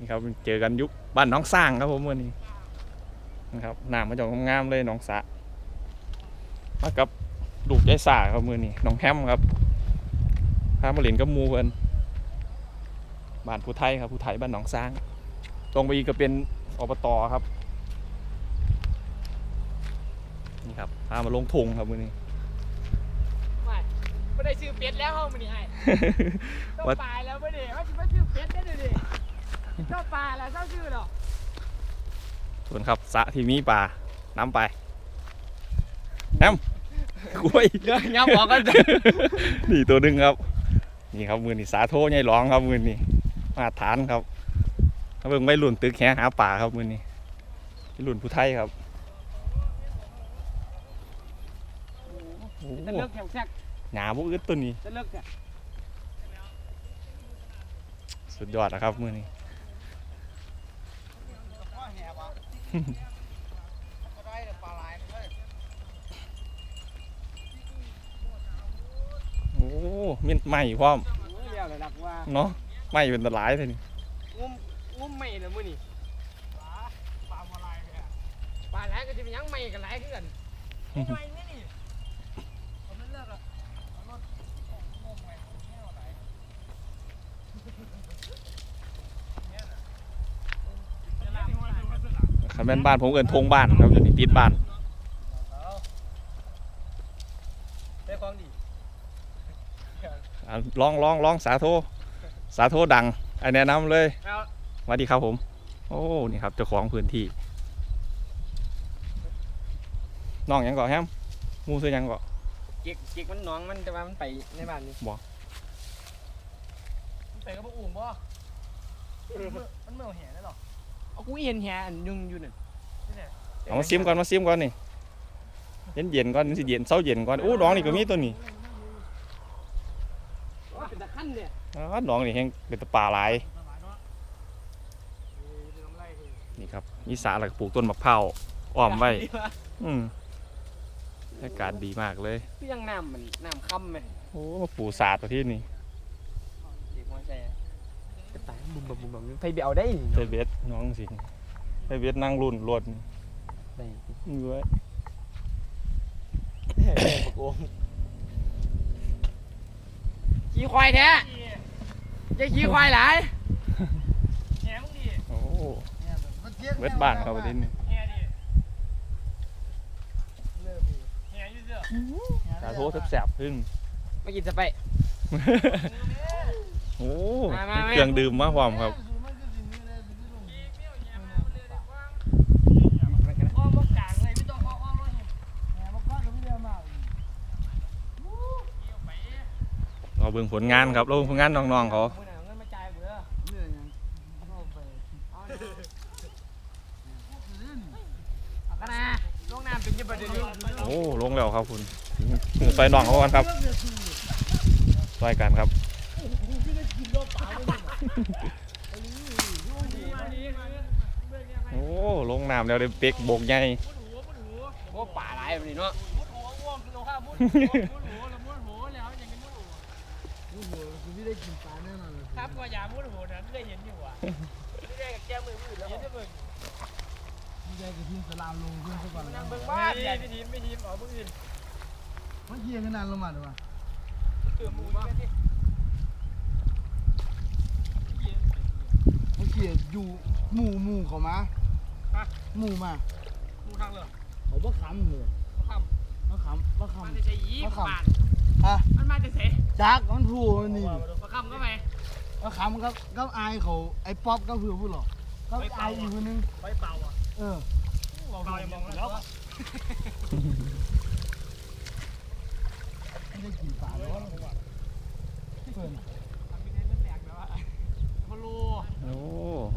นี่ครับเจอกันยุคบ้านหน้องสร้างครับผมวันนี้นะครับน้ำมาจากงามๆเลยหนองสระมากับลูกยายสาครับมือนี้น้องแฮมครับพามาเล่นกับหมูเพิ่นบ้านผู้ไทยครับผู้ไทยบ้านหนองสร้าง ตรงไปอีกก็เป็นอบตครับนี่ครับพามาลงทุงครับมือนี้ไม่ไม่ได้ชื่อเป็ดแล้วห้องมันนี่ไอ้ต้องว่าปลายแล้วไม่ได้ว่าจะมาชื่อเป็ดได้ดูดิ เจ้าปลาแล้วเจ้าชื่อหรอส่วนครับสระที่มีปลาน้ำไปน้ำกล้วยย้ำบอกกันนี่ตัวหนึ่งครับ นี่ครับมือนี่สาโทใหญ่ร้องครับมือนี่มาตรฐานครับถ้าเบิ่งไม่รุ่นตึกแหหาป่าครับมือนี่ที่รุ่นผู้ไทยครับโอ้โหจะเลิกแข่งแซกหนาบุอึดตัวนี้จะเลิกแข่งสุดยอดนะครับมือนี้ โอ้มีใหม่พร้อมเรียวเลยรักว่าเนาะใหม่เป็นตะหลายเลยนี่งุ้มงุ้มไม่เลยมื้อนี่ปลาปลาอะไรเนี่ยปลาไหลก็จะเป็นยังไม่กันไหลขึ้นกันไม่นี่นี่ผมไม่เลิกอะ คันเป็นบ้านผมเอินทงบ้านครับอยู่นี่ติดบ้านได้องดีอะลองลองลองสาโทสาโทดังไอแนะนำเลยเอาสวัสดีครับผม โอ้นี่ครับเจ้าของพื้นที่น้องยังก่อแฮมมูซื้อยังก่อเก๊กเก๊กมันน้องมันแต่ว่ามันไปในบ้านนี่บ่มันไปกับพวกอุ่มบ่มันเมื่อเห็นได้หรอ เอากูเห็นแหอันยุงอยู่นั่นเอามาซิมก่อนมาซิมก่อนนี่เย็นเย็นๆก่อนสิเย็นเศร้าเย็นก่อนโอ้น้องนี่ก็มีตัวนี้ว่าเป็นตะขั้นเนี่ยอ๋อน้องนี่แฮงเป็นตะป่าหลายนี่ครับมีสาหลักปลูกต้นมะพร้าวอ้อมไว้ อืมบรรยากาศดีมากเลยคือยังน้ำมันน้ำค่ำไหมโอ้มาปลูกสาดประเทศนี้ เด็กมอไซค์กระต่าย บุ่มบุ่มบุ่มบุ่มไปเบียวได้ไทเบสน้องสิไทเบสนั่งรุ่นรถนี่ได้เว้ยปะโกงขี้ควายแท้จะขี้ควายหลายแหงดิโอ้เวทบ้านเขาประเทศนี้แหดิเลิกดิแหอยู่เสื้อสาโทแสบๆขึ้นมากินสไป โอ้มามามีมา เครื่องดื่มมาพร้อมครับ อ้อมกลางเลยไม่ต้องอ้อมเลยเราเบิ่งผลงานครับเราเบิ่งผลงานน้องๆเขาเงินมาจ่ายเบื่อเอากันนะลงน้ำเป็นยี่ปัดเดียวโอ้ลงแล้วครับคุณหมูซอยน้องเขากันครับซอยกันครับ โอ้ลงน้ำแล้วได้เป๊กโบกใหญ่โอ้ป่าหลายแบบนี้เนาะครับก็อย่ามุดหัวนั้นได้เห็นอยู่อะไม่ได้กับแก้มือมือแล้วเห็นได้เบิ่งนั่งเบิ่งบ้านไม่ทีมไม่ทีมอ๋อมืออื่นมันเยี่ยงขนาดลงมาดูว่าเติมมือบ้านดิ มันเกี่ยอยู่หมู่หมู่เขามาหมู่มามูทางเลยเขาบ่ขำเลยเขาคบ่ขำบ่ำมันขำจะใช้ยีบาทฮะ มันมาจะเสจักมันพูมันนี่มาคำก็ไปบ่ขำก็ก็อายเขาไอ้ป๊อปก็เพื่อพูดหรอกก็อายอีกคนนึงไปเป่าอะเออเป่าอย่ามองแล้ว ไม่ได้กินปลาแล้วเพิ่น พลู โอ้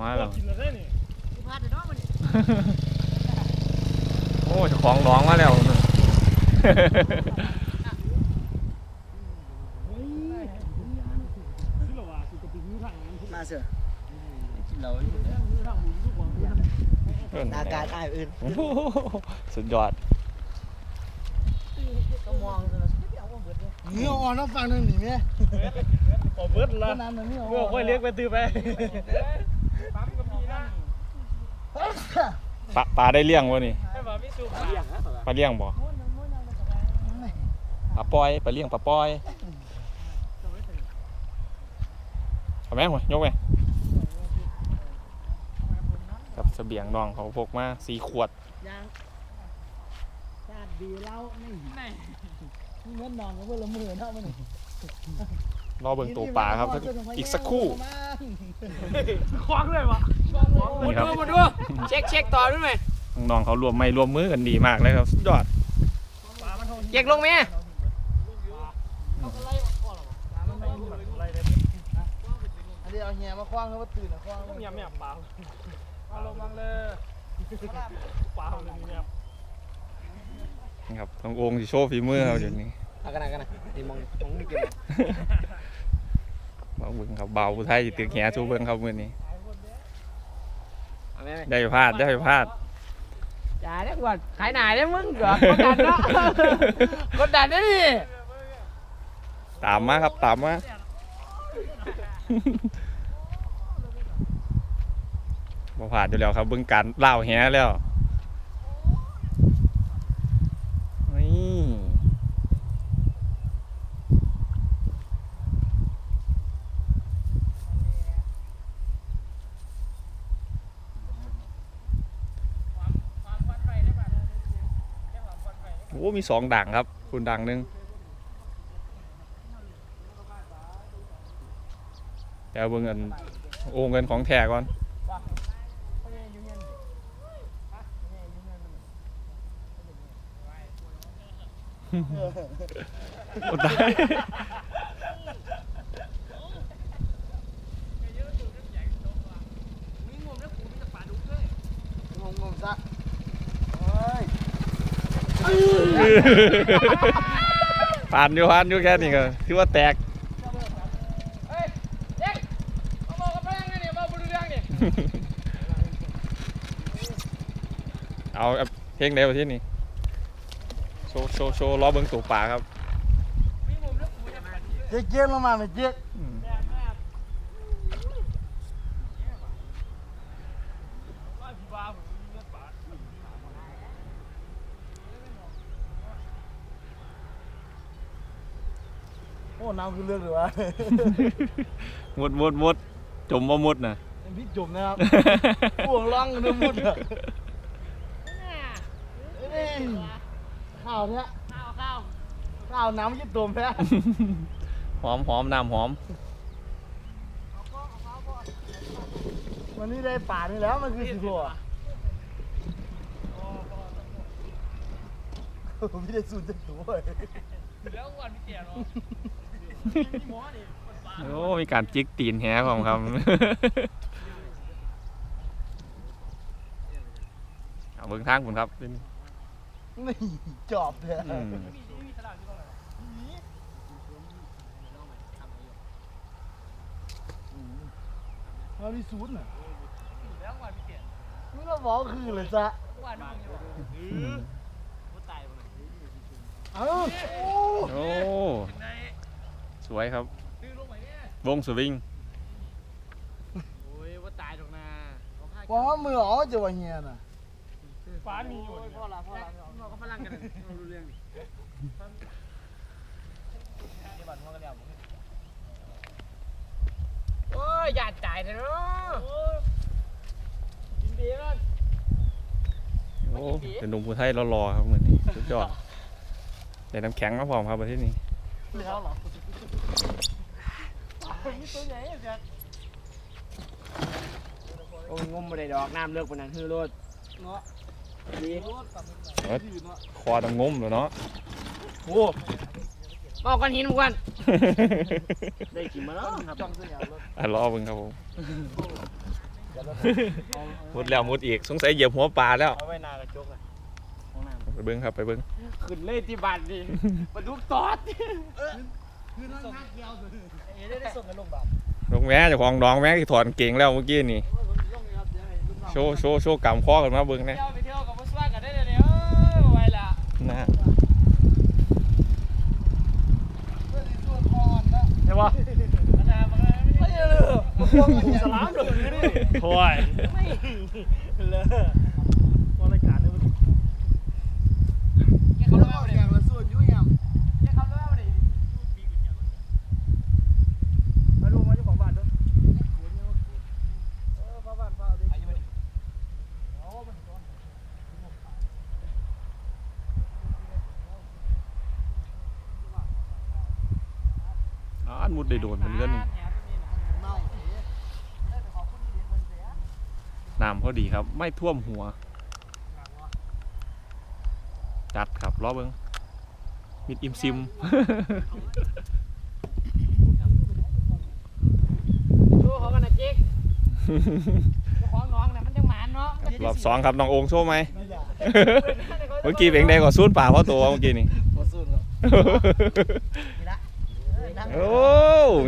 มาแล้ว กินอะไรนี่กูพาแต่น้องมันนี่ โอ้เจ้าของร้องมาแล้วมาเสือกินเราอาการอายอื่นโอ้โหสุดยอดก็มองเลยเนื้ออ่อนแล้วฟังนึงนี่แม่ผมเบิดขละนาดนั้นนี่เมื่อค่อยเลี้ยงไปตื้อไปปั๊มก็ ปลาปลาได้เลี้ยงวะนี่ให้บ่มีสูบเลี้ยงฮะปลาเลี้ยงบ่ปลาปล่อยปลาเลี้ยงปลาปล่อยเอาแม่งวะยกไปกับเสบียงน้องเขาพกมาสี่ขวดยางชาติดีเล่าไม่ไหนเงินนอนกับเพื่อนละหมื่นเท่ามันรอเบิ่งตัวปลาครับ อีกสักครู่คว้างเลยวะ นี่มาครับดูมาดูเช็คเช็คต่อด้วยไหมน้องๆเขารวมไม่รวมมือกันดีมากเลยครับสุดยอดเช็คลงไหมอันนี้เอาเฮียมาคว้างเขาว่าตื่นอะคว้างต้องยำยำเปล่าเอาลงมังเลยเปล่าเลยเนี่ยนี่ครับทางองค์สิโชว์ฝีมือเขาเดี๋ยวนี้อากันนะกันนะไอ้มองมองไม่เก็บมาเบิ่งครับเบาผู้ไทยสิตึกแหสู้เบิ่งครับมื้อนี้ เอาไหมได้พลาดได้พลาดจ่ายได้ก่อนขายหน่ายได้มึงเหรอกดดันเนาะกดดันได้ดิตามมาครับตามมาบ่พลาดอยู่แล้วครับเบิ่งการเล่าวแหแล้วนี่ โอ้มีสองด่างครับ คุณด่างหนึ่งเดี๋ยวเบิ่งเงินโอ้เงินของแท้ก่อนอ้ตาย งงงซะเฮ้ย ผ่านอยู่ผ่านอยู่แค่นี้ก็ถือว่าแตกเอาบอกกับแม่งไงเนี่ยบอกบุรุษเรื่องเนี่ยเอาเพลงเดียวที่นี่โชว์โชว์โชว์ล้อเบิ้งตูป่าครับเจ๊กเจ๊กลงมาไหมเจ๊ก อืม แม่แม่ว่าพี่บ้าผมมีเงินบาท โอ้น้ำคือเลือกเลยวะมุดมุดมุดจมว่ามุดนะพี่จุ่มนะครับห่วงร่องนึกมุดอะเอ้ยข้าวแท้ข้าวข้าวข้าวน้ำยิ่งตุ่มแท้หอมหอมน้ำหอมวันนี้ได้ป่านี่แล้วมันคือสิบหัวพี่ได้สูนจะตัวเลยแล้ววันพี่เกียร์เนาะมีหมอนี่ โอ้มีการจิกตีนแฮผมครับ เอาเบิ้งทางผมครับนี่จอบแท้อืมมีสลากอยู่ตรงไหนมาพิสูจน์น่ะแล้ววันพี่เกียร์มึงก็บอกคือเลยจ้ะวันพี่เกียร์อืมกูตายไปเลยเอ้าโอ้โอ้ในส วยครับดื้อลงไปเนี่ยวงสวิงโอ้ยว่าตายตรงนาว่ามืออ๋อจะว่าเฮียน่ะฟ้ามีอยู่พ่อละพ่อละพ่อก็พลังกันรู้เรื่องดิโอ้ยหยาดจ่ายเถอะเนาะกินดีแล้วโอ้เป็นหนุ่มผู้ไทยรอๆครับเหมือนนี้สุดยอดใส่น้ำแข็งมาพร้อมครับประเทศนี้แล้วเหรอมี ตัวใหญ่อะจ๊ะโอ้ยงมมาได้ดอกน้ำเลิกปานนั้นฮือรถเนาะดีเอ้ยคอดำงมเลยเนาะ โอ้มากันหินกันได้กินมาแล้วครับจังสิครับรถอะรอเบิ่งครับผมมุดแล้วมุดอีกสงสัยเหยียบหัวปลาแล้วเอาไว้นากระจกอะไปเบิ่งครับไปเบิ่งขึ้นเลยที่บ้านดิปลาดุกตอดคือนั่งนักเดียว เลยเอ๋ได้ได้ส่งกันลงบาทลงแม่เจ้าของดองแม่ที่ถอดกางเก่งแล้วเมื่อกี้นี่ลงครับเดี๋ยวให้ลูกน้องโชว์โชว์โชว์กำข้อกันมาเบิ่งนะเที่ยวไปเที่ยวกับพ่อสว่ากันได้เลยเนี่ยไว้ละนะเพื่อนที่ส่วนอ่อนนะใช่ปะอาจารย์บอกเลยไม่ใช่เลยพวกมันสลามเดือดนี่โอ้ยไม่เลยรายการเนี่ยมันแค่ เขา เขา เล่า เล่า อ เนี่ย ย่างละส่วนอยุ่ยาม แค่เขาเล่าเนี่ยมาดูมาเจ้าของบ้านด้วยเออบ้านบ้านบ้านเด็กโอ้มันร้อน อ๋ออัน มุดได้โดนเหมือนกันนี่เน่าเอ๊ะน้ำพอดีครับ ไม่ท่วมหัว จัดครับรอเบิ้งมิดอิมซิมดูเขากันนะเจ๊กของน้องเนี่ยมันจังหมานเนาะรอบสองครับน้องโอ่งโชว์ไหมเมื่อกี้เป็นไงก่อนซูนป่าเพราะตัวเมื่อกี้นี่โอ้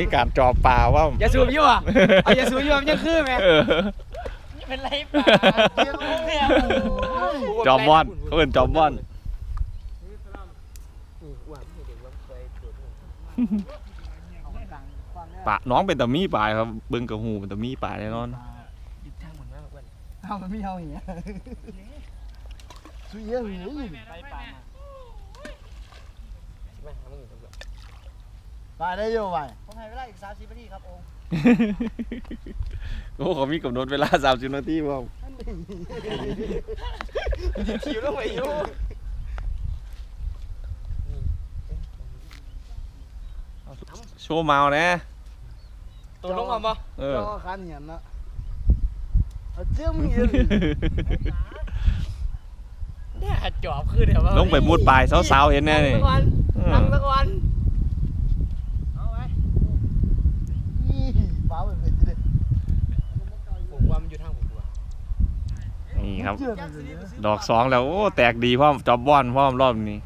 มีการจอบป่าว่าอย่าสูบอยู่อะเอาอย่าสูบอยู่มันยังคือไหมเออนี่เป็นไรป่ะเจียงโอ้โหจอมบอนเขาเป็นจอมบอนป่าน้องเป็นตะมีป่าครับเบิ้งกับหูเป็นตะมีป่าแน่นอนเอามันไม่เอาอย่างเงี้ยสุยเยอะหูย ไปป่าตายได้เยอะไปผมให้เวลาอีกสามสิบนาทีครับองค์โอ้เขามีกำหนดเวลาสามสิบนาทีว่าคิวต้องไปอยู่โชว์เมานะตัวลงมาบ่เออเจ้าขันเหียนนะเอาเจ้ามึงเยอะเนี่ยจอบคือเดี๋ยวลงไปมุดปลายสาวๆเห็นแน่นี่นั่งสักวัน เอาไว้นี่ฟ้าเป็นเป็นจะได้ ผมว่ามันอยู่ทางผมดู นี่ ครับเชื่อมันเลยนะดอกสองแล้วโอ้แตกดีพร้อมจอมบอนพร้อมรอบนี้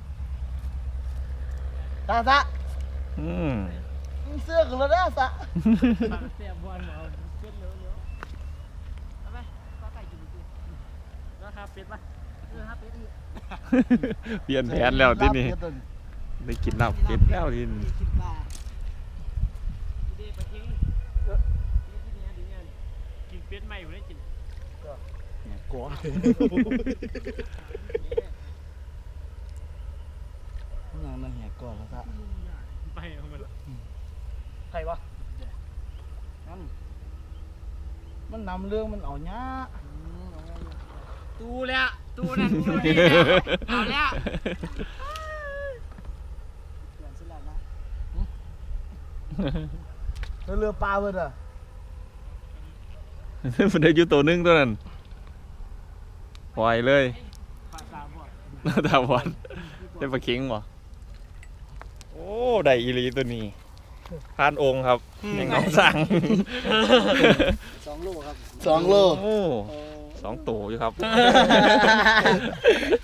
ตาตาอืมมึงเสื้อกันแล้วนะตาเสียบอลเหรอเส้นเร็วเร็วเอาไปก็ไก่กินดิแล้วครับเป็ดป่ะเออครับเป็ดอีกเปลี่ยนแผนแล้วที่นี่ลาบเผ็ดตัวได้กินลาบเป็ดแล้วที่นี่กินปลาดีไปทิ้งเออดีเนี่ยดีเนี่ยกินเป็ดใหม่อยู่ได้กิ นกลัวงานมันแหกก่อนแล้วตาไปเอามันใครวะนั่นมันนำเรื่องมันเอาเนี้ยตูแล้วตูนั่นตูนี่เอาแล้วเปลี่ยนเสร็จแล้วนะเรือปลาเบิดอะมันได้อยู่ตัวหนึงตัวนั้น ปล่อยเลยปลาสามบ่หน้าตาบอลได้ปลาเค็งบ่โอ้ได้อีหลีตัวนี้พานองค์ครับแห่งน้องสั่งสองโลครับสองโลโอ้สองตัวอยู่ครับ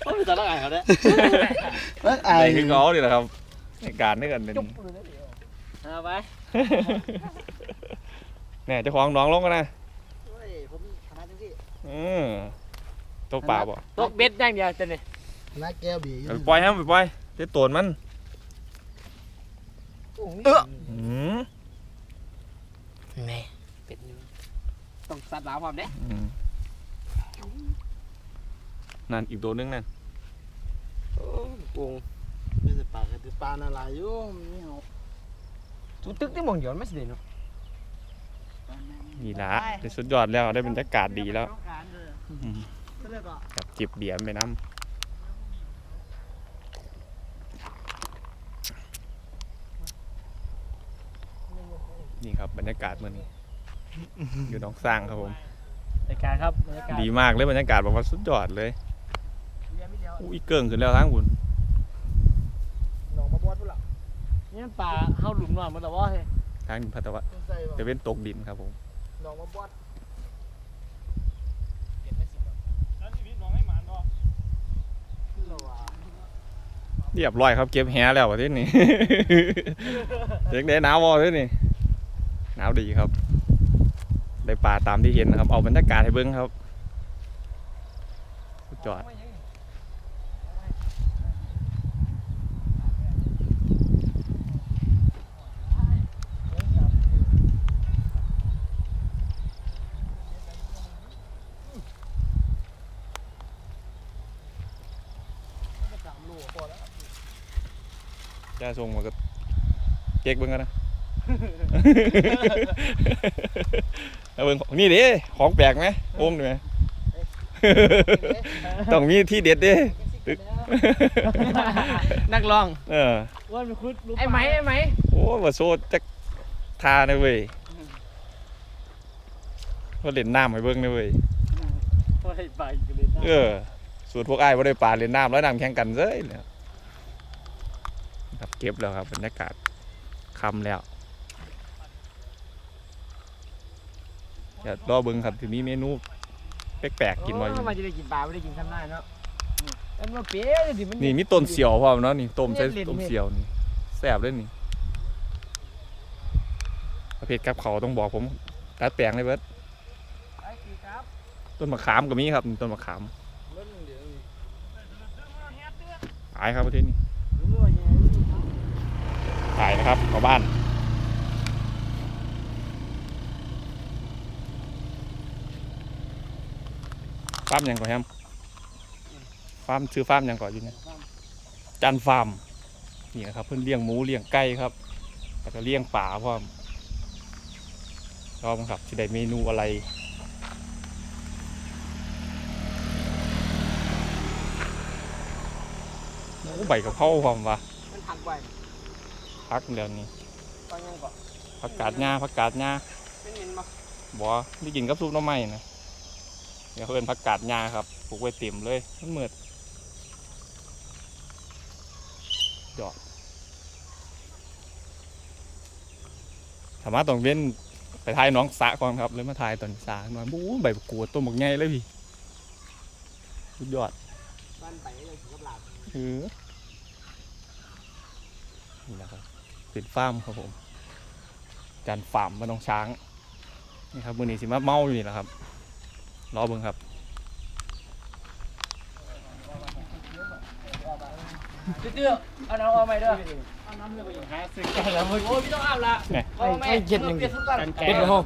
เขาเป็นตาละไงเขาเนี่ยละไงได้คือเขานี่แหละครับในการนี่กันเป็นเอาไปแน่เจ้าของน้องลงกันนะเฮ้ยผมคณะจังสิอืม ตัวป่าบ่ตกเบ็ดอย่างเดียวจะเนี่ยคณะแก้วบีเอาไปปล่อยฮะไปปล่อยเจะโตนมันเอออืมแม่เป็ดนี่ต้องสัตว์หลามความเด้อืมนั่นอีกตัวหนึงนั่นโอ้โหไม่ใช่ปลาคือปลาอะไรอยู่ไม่เอาตุตึกที่มองหย่อนไม่สิเนาะนี่ละได้สุดยอดแล้วได้บรรยากาศดีแล้วอืมเรีย กว่ากับจิบเบียร์ไปน้ำนี่ครับบรรยากาศเมื่อนี้ อยู่หน้องสร้างครับผมรายการครับรายการดีมากเลยบรรยากาศบอกว่าสุดยอดเลยอู้อีเกิงขึ้นแล้วทั้งบุญหนองมาบอดปุ๊บล่ะนี่มันป่าเข้าหลุมนอนมันแต่ว่าเฮ้ยทางพัตวะใส่จะเป็นตกดินครับผมหนองมาบอด เรียบร้อยครับเก็บแฮแล้วที่นี้เด็กได้หนาวบ่ประเทศนี้หนาวดีครับ ได้ป่าตามที่เห็นนะครับ เอาบรรยากาศให้เบิ้งครับจอด จะส่งมาก็เก๊กเบิ่งกันนะเอาเบิ่งนี่เด้ของแปลกไหมโอ่งนี่ไหมต้องมีที่เด็ดเด้ตึกนักร้องเออว่ามันคุดรู้ไอ้ไหมไอ้ไหมโอ้ว่าโซดจักทานะเว้ยว่าเล่นน้ำให้เบิ่งนะเว้ยว่าให้ไปกันเลยนะเออสูตรพวกอ้ายบ่ได้ปลาเล่นน้ำแล้วน้ำแข่งกันเซ้ยเนี่ย ครับ เก็บแล้วครับบรรยากาศค่ำแล้วเดี๋ยวรอเบิ่งครับที่มีเมนูแปลกๆกินบ่อยู่โมันจะได้กินปลาไม่ได้กินข้างหน้าเนาะอันว่าเป๊ะเลยดิมันนี่มีต้นเสียวพร้อมเนาะนี่ต้มใส่เล่นๆต้มเสียวนี่แซ่บเลยนี่ประเภทกับเขาวต้องบอกผมตัดแปลงเลยเบิดไอ้ปีครับต้นมะขามก็มีครับนี่ต้นมะขามรถเดี๋ยวนี้ตายครับประเทศนี้รู้ว่ายังไง ตายนะครับเข้าบ้านฟาร์มยังก่อนครับฟาร์มชื่อฟาร์มยังก่อนอยู่เนี่ยจันฟาร์มนี่นะครับ เพิ่นเลี้ยงหมูเลี้ยงไก่ครับแล้วก็เลี้ยงป่าพร้อมรอบครับจะได้เมนูอะไรโอ้ใบกับเข้าความวะมันหักไว้ พักเดี๋ยวนี้ตอนยังก่อนผักกาดหญ้าผักกาดหญ้าเป็นเห็นปะบ่ได้กินกับซุปหน้ำไม้นะเดี๋ยวเขาเป็นผักกาดหญ้าครับปลูกไว้เต็มเลยมันเหมือดดอกสามารถต้องเว้นไปถ่ายหน้องสระก่อนครับเลยมาถ่ายตอนสระมาบู๊ใบบักกูดต้นบักใหญ่เลยพี่สุดยอดบ้านไปเลยถึงกับหลาบเออนี่นะครับ เป็นฟาร์มครับผมจานฟาร์มมาน้องช้างนี่ครับมือนี้สิมาเมาอยู่นี่แหละครับรอเบิ่งครับเตื้อเอาน้ำเอาไปเด้อหาซื้อกันแล้วมึงโอ้ยพี่ต้องอาบละเนี่ยเอาไม่เจ็ดหนึ่งเปลี่ยนสุดกันเป็นห้อง